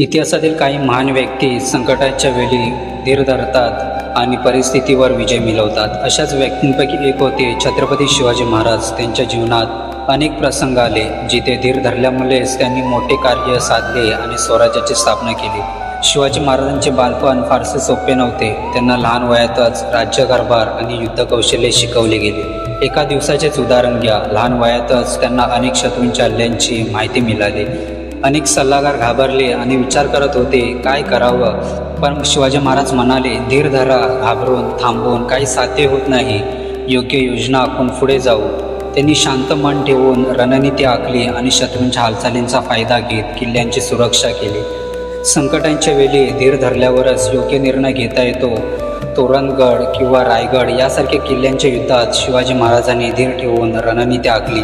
इतिहासातील काही महान व्यक्ती संकटाच्या वेळी धीर धरतात आणि परिस्थितीवर विजय मिळवतात. अशाच व्यक्तींपैकी एक होते छत्रपती शिवाजी महाराज. त्यांच्या जीवनात अनेक प्रसंग आले जिथे धीर धरल्यामुळेच त्यांनी मोठे कार्य साधले आणि स्वराज्याची स्थापना केली. शिवाजी महाराजांचे बालपण फारसे सोपे नव्हते. त्यांना लहान वयातच राज्यकारभार आणि युद्धकौशल्य शिकवले गेले. एका दिवसाचेच उदाहरण घ्या. लहान वयातच त्यांना अनेक शत्रूंच्या हल्ल्यांची माहिती मिळाली. अनेक सल्लागार घाबरले आणि विचार करत होते काय करावं? पण शिवाजी महाराज म्हणाले धीर धरा घाबरून थांबून काही साध्य होत नाही. योग्य योजना आखून पुढे जाऊ. त्यांनी शांत मन ठेवून रणनीती आखली आणि शत्रूंच्या हालचालींचा फायदा घेत किल्ल्यांची सुरक्षा केली. संकटांच्या वेळी धीर धरल्यावरच योग्य निर्णय घेता येतो. तोरणगड किंवा रायगड यासारख्या किल्ल्यांच्या युद्धात शिवाजी महाराजांनी धीर ठेवून रणनीती आखली.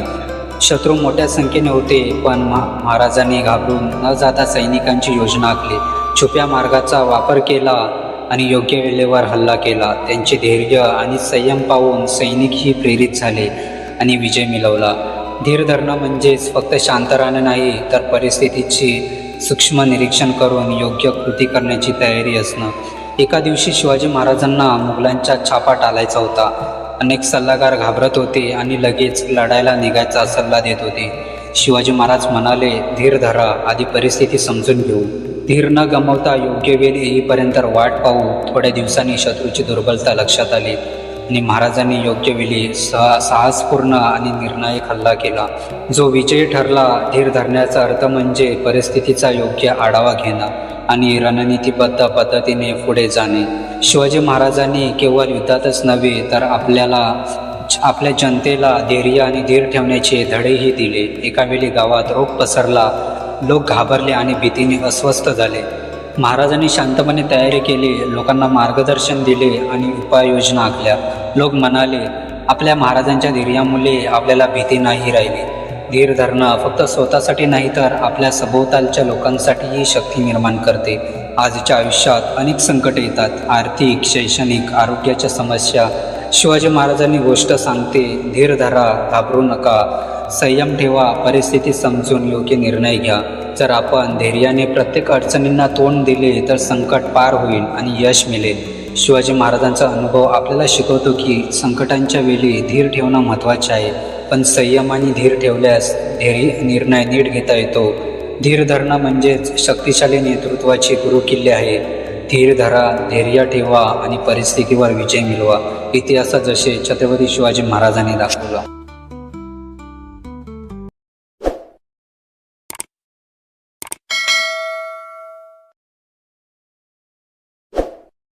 शत्रू मोठ्या संख्येने होते पण महा महाराजांनी घाबरून न जाता सैनिकांची योजना आखली. छुप्या मार्गाचा वापर केला आणि योग्य वेळेवर हल्ला केला. त्यांचे धैर्य आणि संयम पाहून सैनिकही प्रेरित झाले आणि विजय मिळवला. धीर धरणं म्हणजेच फक्त शांत राहणं नाही तर परिस्थितीची सूक्ष्म निरीक्षण करून योग्य कृती करण्याची तयारी असणं. एका दिवशी शिवाजी महाराजांना मुघलांच्या छापा टालायचा होता. अनेक सल्लागार घाबरत होते आणि लगेच लढायला निघायचा सल्ला देत होते. शिवाजी महाराज म्हणाले धीर धरा आधी परिस्थिती समजून घेऊ. धीर न गमावता योग्य वेळ येईपर्यंत वाट पाहू. थोड्या दिवसांनी शत्रूची दुर्बलता लक्षात आली. आणि महाराजांनी योग्य वेळी सहा साहसपूर्ण आणि निर्णायक हल्ला केला. जो विजयी ठरला धीर धरण्याचा अर्थ म्हणजे परिस्थितीचा योग्य आढावा घेणं आणि रणनीतीबद्ध पद्धतीने पुढे जाणे. शिवाजी महाराजांनी केवळ युद्धातच नव्हे तर आपल्याला आपल्या जनतेला धैर्य आणि धीर ठेवण्याचे धडेही दिले. एकावेळी गावात रोग पसरला लोक घाबरले आणि भीतीने अस्वस्थ झाले. महाराजांनी शांतपणे तयारी केली लोकांना मार्गदर्शन दिले आणि उपाययोजना आखल्या. लोक म्हणाले आपल्या महाराजांच्या धैर्यामुळे आपल्याला भीती नाही राहिली. धीर धरणं फक्त स्वतःसाठी नाही तर आपल्या सभोवतालच्या लोकांसाठीही शक्ती निर्माण करते. आजच्या आयुष्यात अनेक संकटे येतात. आर्थिक शैक्षणिक आरोग्याच्या समस्या. शिवाजी महाराजांनी गोष्ट सांगते धीर धरा घाबरू नका. संयम ठेवा परिस्थिती समजून योग्य निर्णय घ्या. जर आपण धैर्याने प्रत्येक अडचणींना तोंड दिले तर संकट पार होईल आणि यश मिळेल. शिवाजी महाराजांचा अनुभव आपल्याला शिकवतो की संकटांच्या वेळी धीर ठेवणं महत्त्वाचे आहे. पण संयम आणि धीर ठेवल्यास धैर्य निर्णय नीट घेता येतो. धीर धरणं म्हणजेच शक्तिशाली नेतृत्वाची गुरुकिल्ले आहे. धीर धरा धैर्य ठेवा आणि परिस्थितीवर विजय मिळवा. इतिहासात जसे छत्रपती शिवाजी महाराजांनी दाखवला.